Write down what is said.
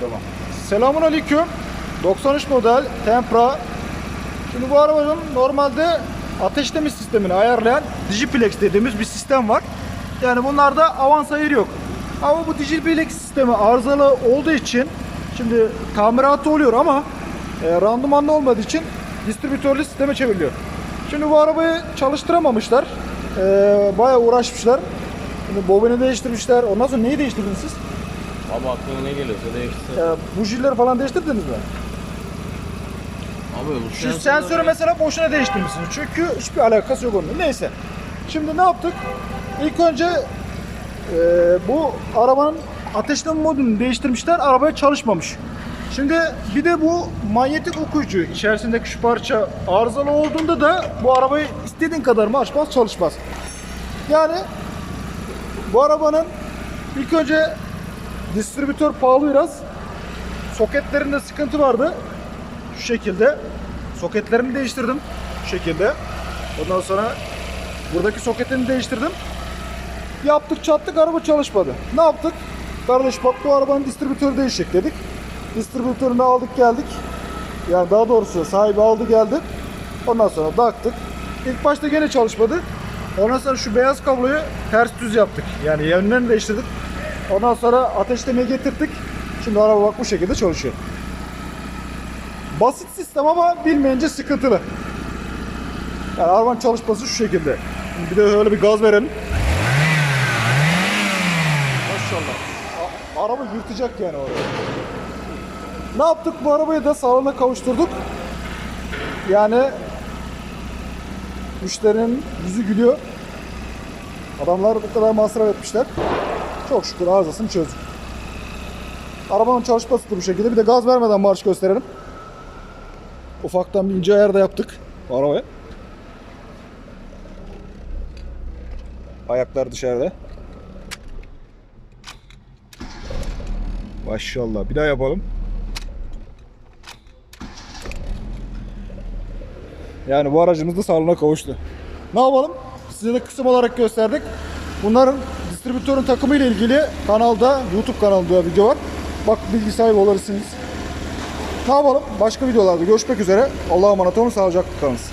Tamam. Selamun Aleyküm. 93 model Tempra. Şimdi bu arabanın normalde ateşleme sistemini ayarlayan Digiplex dediğimiz bir sistem var. Yani bunlarda avans ayır yok. Ama bu Digiplex sistemi arızalı olduğu için şimdi tamiratı oluyor ama e, randımanlı olmadığı için distribütörlü sisteme çevriliyor. Şimdi bu arabayı çalıştıramamışlar. E, bayağı uğraşmışlar. Şimdi bobini değiştirmişler. Ondan sonra neyi değiştirdiniz siz? Abi aklına ne geliyorsa değiştirsin. E, bujileri falan değiştirdiniz mi? Abi bu Şu sensörü mesela boşuna değiştirmişsiniz. Çünkü hiçbir alakası yok onunla. Neyse. Şimdi ne yaptık? İlk önce e, bu arabanın ateşleme modunu değiştirmişler. Arabaya çalışmamış. Şimdi bir de bu manyetik okuyucu içerisindeki şu parça arızalı olduğunda da bu arabayı istediğin kadar mı açmaz çalışmaz. Yani bu arabanın ilk önce distribütör pahalı biraz. Soketlerinde sıkıntı vardı. Şu şekilde. Soketlerini değiştirdim. Şu şekilde. Ondan sonra buradaki soketini değiştirdim. Yaptık çattık araba çalışmadı. Ne yaptık? Kardeş bak bu arabanın distribütörü değişecek dedik. Distribütörünü aldık geldik. Yani daha doğrusu sahibi aldı geldi. Ondan sonra taktık. İlk başta gene çalışmadı. Ondan sonra şu beyaz kabloyu ters düz yaptık. Yani yönlerini değiştirdik. Ondan sonra ateşlemeye getirdik. Şimdi araba bak bu şekilde çalışıyor. Basit sistem ama bilmeyince sıkıntılı. Yani arabanın çalışması şu şekilde. Bir de öyle bir gaz verelim. Maşallah. Araba yırtacak yani orada. Ne yaptık? Bu arabayı da salona kavuşturduk. Yani müşterinin yüzü gülüyor. Adamlar bu kadar masraf etmişler. Çok şükür arızasını çözdük. Arabanın çalışması da bu şekilde. Bir de gaz vermeden marş gösterelim. Ufaktan bir ince ayar da yaptık arabaya. Ayaklar dışarıda. Maşallah. Bir daha yapalım. Yani bu aracımız da sağlığına kavuştu. Ne yapalım? Size de kısım olarak gösterdik. Bunların distribütörün takımı ile ilgili kanalda, YouTube kanalında video var. Bak bilgi sahibi olursunuz. Ne yapalım? Başka videolarda görüşmek üzere. Allah'a emanet olun. Sağlıcakla kalınız.